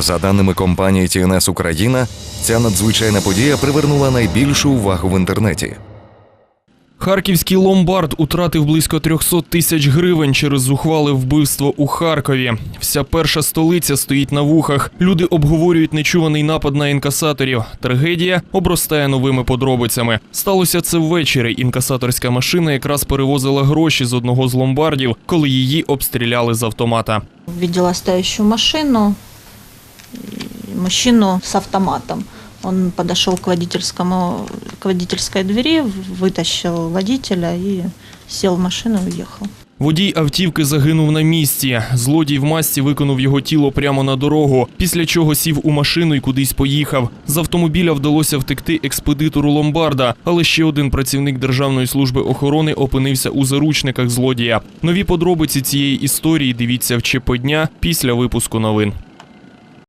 За даними компанії TNS Україна, ця надзвичайна подія привернула найбільшу увагу в інтернеті. Харківський ломбард утратив близько 300 тисяч гривень через зухвале вбивство у Харкові. Вся перша столиця стоїть на вухах. Люди обговорюють нечуваний напад на інкасаторів. Трагедія обростає новими подробицями. Сталося це ввечері. Інкасаторська машина якраз перевозила гроші з одного з ломбардів, коли її обстріляли з автомата. Видела стоящую машину, мужчину с автоматом. Он подошел к водительскому, к водительской двери, вытащил водителя и сел в машину и уехал. Водій автівки загинув на місці. Злодій в масці виконав його тіло прямо на дорогу, після чого сів у машину і кудись поїхав. З автомобіля вдалося втекти експедитору ломбарда, але ще один працівник Державної служби охорони опинився у заручниках злодія. Нові подробиці цієї історії дивіться в ЧП дня після випуску новин.